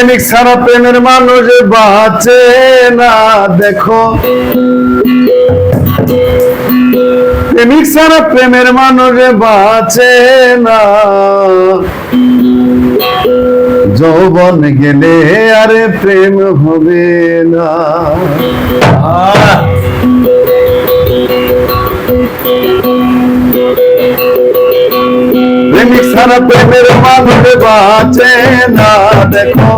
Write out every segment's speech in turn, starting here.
প্রেমিক ছাড়া প্রেমের মানুষ বাঁচে না, দেখো। প্রেমিক ছাড়া প্রেমের মানুষ বাঁচে না। যৌবন গেলে আরে প্রেম হবে না। প্রেমিক ছাড়া প্রেমের মানুষ বাঁচে না, দেখো।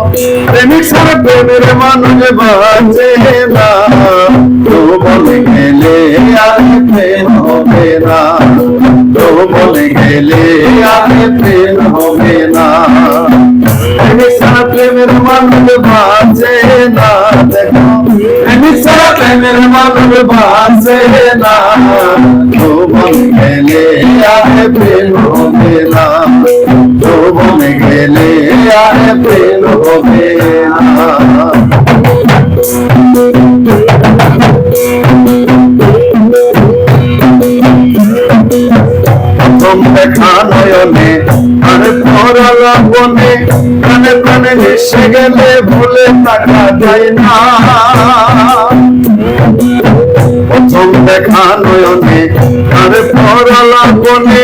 প্রেমিক ছাড়া প্রেমের মানুষ বাঁচে না। তো বলে গেলে আর প্রেম হবে না। তো বলে গেলে আর প্রেম হবে না। প্রেমিক ছাড়া প্রেমের মানুষ বাঁচে না, দেখো। মানুষ বাঁচে না। তো বলে গেলে আর প্রেম হবে আর প্রেম হবে না দেখা নয়নে আর পরালা বনে কানে কানে মিশে গেলে ভুলে থাকা যায় না প্রথম দেখা নয়নে আর পরালা বনে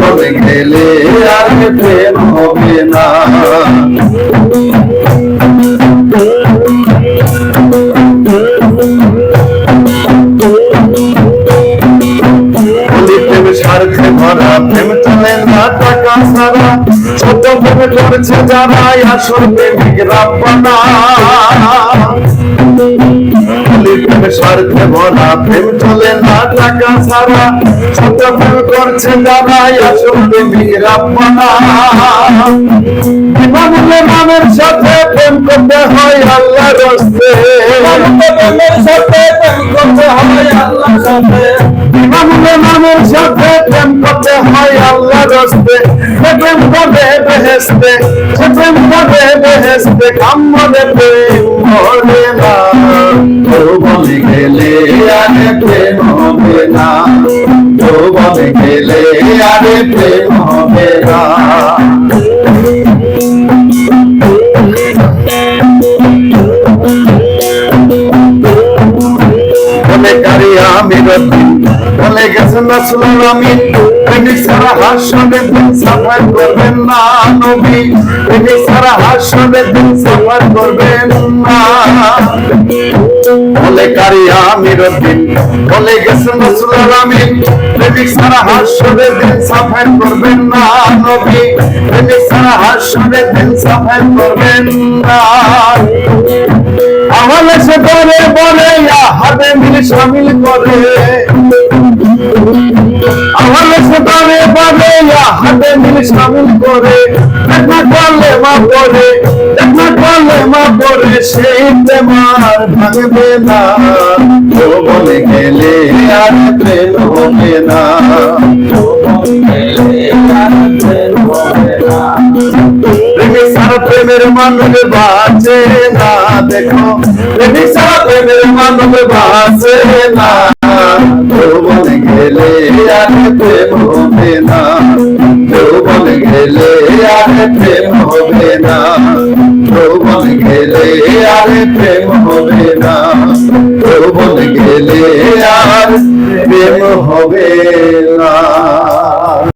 বলে গেলে আরে প্রেম হবে না। স্বার্থে ভরা, প্রেম চলে না টাকা সারা। ছোট প্রেমে করছে যারা, আসল প্রেমিক স্বার্থে ভরা প্রেম চলে না টাকা সারা ছোট প্রেম করছে যারা আসল নামের সাথে প্রেম করতে হয় আল্লাহর রাস্তে সাথে প্রেম করতে হয় আল্লাহ সাথে বিমানুল নামের সাথে প্রেম করতে হয় আল্লাহর রাস্তে। প্রেম করে বেহেস্তে প্রেম করে বেহেস্তে কামড়ে প্রেম মরে না। বলে গেলে আরে প্রেম হবে না। বলে গেলে আরে প্রেম হবে না। আমি রতি বলে গেছেন রাসূলুল আমিন। প্রেমিক সারা হাসনের দিন সাফার করবেন না নবী। প্রেমিক সারা হাসনের দিন সাফার করবেন না। বলে কারি আমি রতি বলে গেছেন রাসূলুল আমিন। প্রেমিক সারা হাসনের দিন সাফার করবেন না নবী। প্রেমিক সারা হাসনের দিন সাফার করবেন না। আমলে সে করে বলে হাতে মিল শামিল করে। আমলে সে করে হাতে মিল শামিল করে। দেখা করলে মা করে দেখা করলে মা সেই প্রেমার ভাঙবে না। বলে গেলে আর প্রেম হবে না। প্রেমের মানুষ বাঁচে না। দেখো প্রেমের মানুষ বাঁচে না। বলে গেলে আর প্রেম হবে না। বলে গেলে আর প্রেম হবে না। বলে গেলে আর প্রেম হবে না। তো গেলে আর প্রেম হবে না।